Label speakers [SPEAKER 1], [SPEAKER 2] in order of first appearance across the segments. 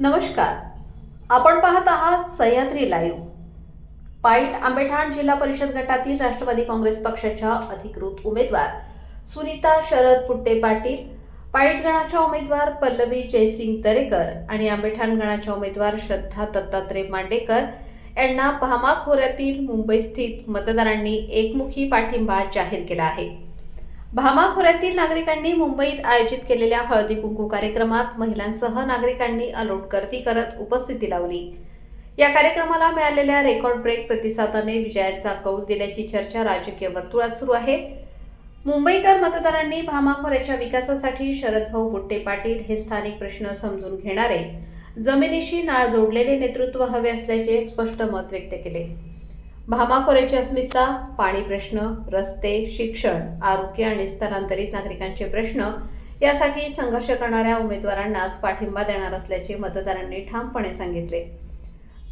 [SPEAKER 1] नमस्कार. आपण पाहत आहात सह्याद्री लाईव्ह पाईट आंबेठाण जिल्हा परिषद गटातील राष्ट्रवादी काँग्रेस पक्षाच्या अधिकृत उमेदवार सुनीता शरद पुट्टे पाटील पाईट गणाच्या उमेदवार पल्लवी जयसिंग दरेकर आणि आंबेठाण गणाच्या उमेदवार श्रद्धा दत्तात्रय मांडेकर यांना भामा खोऱ्यातील मुंबई स्थित मतदारांनी एकमुखी पाठिंबा जाहीर केला आहे. भामा खोऱ्यातील नागरिकांनी मुंबईत आयोजित केलेल्या हळदी कुंकू कार्यक्रमात महिलांसह नागरिकांनी अलोट गर्दी करत उपस्थिती लावली. या कार्यक्रमाला मिळालेल्या रेकॉर्ड ब्रेक प्रतिसादाने विजयाचा कौल दिल्याची चर्चा राजकीय वर्तुळात सुरू आहे. मुंबईकर मतदारांनी भामाखोऱ्याच्या विकासासाठी शरदभाऊ बुट्टे पाटील हे स्थानिक प्रश्न समजून घेणारे. जमिनीशी नाळ जोडलेले नेतृत्व हवे असल्याचे स्पष्ट मत व्यक्त केले. भामाखोऱ्याची अस्मिता पाणी प्रश्न रस्ते शिक्षण आरोग्य आणि स्थलांतरित नागरिकांचे प्रश्न यासाठी संघर्ष करणाऱ्या उमेदवारांनाच पाठिंबा देणार असल्याचे मतदारांनी ठामपणे सांगितले.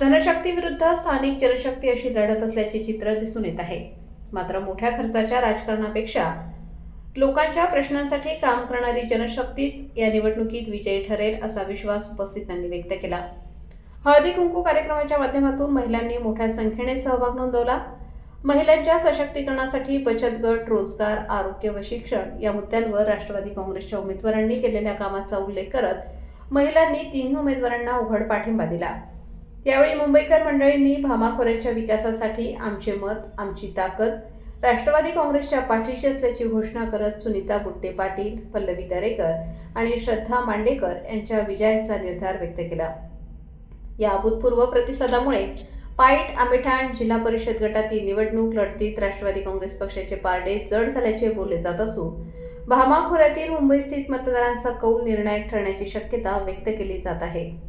[SPEAKER 1] धनशक्तीविरुद्ध स्थानिक जलशक्ती अशी लढत असल्याचे चित्र दिसून येत आहे. मात्र मोठ्या खर्चाच्या राजकारणापेक्षा लोकांच्या प्रश्नांसाठी काम करणारी जनशक्तीच या निवडणुकीत विजयी ठरेल असा विश्वास उपस्थितांनी व्यक्त केला. हळदी कुंकू कार्यक्रमाच्या माध्यमातून महिलांनी मोठ्या संख्येने सहभाग नोंदवला. महिलांच्या सशक्तीकरणासाठी बचत गट रोजगार आरोग्य व शिक्षण या मुद्द्यांवर राष्ट्रवादी काँग्रेसच्या उमेदवारांनी केलेल्या कामाचा उल्लेख करत महिलांनी तिन्ही उमेदवारांना उघड पाठिंबा दिला. यावेळी मुंबईकर मंडळींनी भामा खोऱ्याच्या विकासासाठी आमचे मत आमची ताकद राष्ट्रवादी काँग्रेसच्या पाठीशी असल्याची घोषणा करत सुनीता गुट्टे पाटील पल्लवी दरेकर आणि श्रद्धा मांडेकर यांच्या विजयाचा निर्धार व्यक्त केला. या अभूतपूर्व प्रतिसादामुळे पाईट आमिठाण जिल्हा परिषद गटातील निवडणूक लढतीत राष्ट्रवादी काँग्रेस पक्षाचे पारडे जड झाल्याचे बोलले जात असून भामा खोऱ्यातील मुंबई स्थित मतदारांचा कौल निर्णायक ठरण्याची शक्यता व्यक्त केली जात आहे.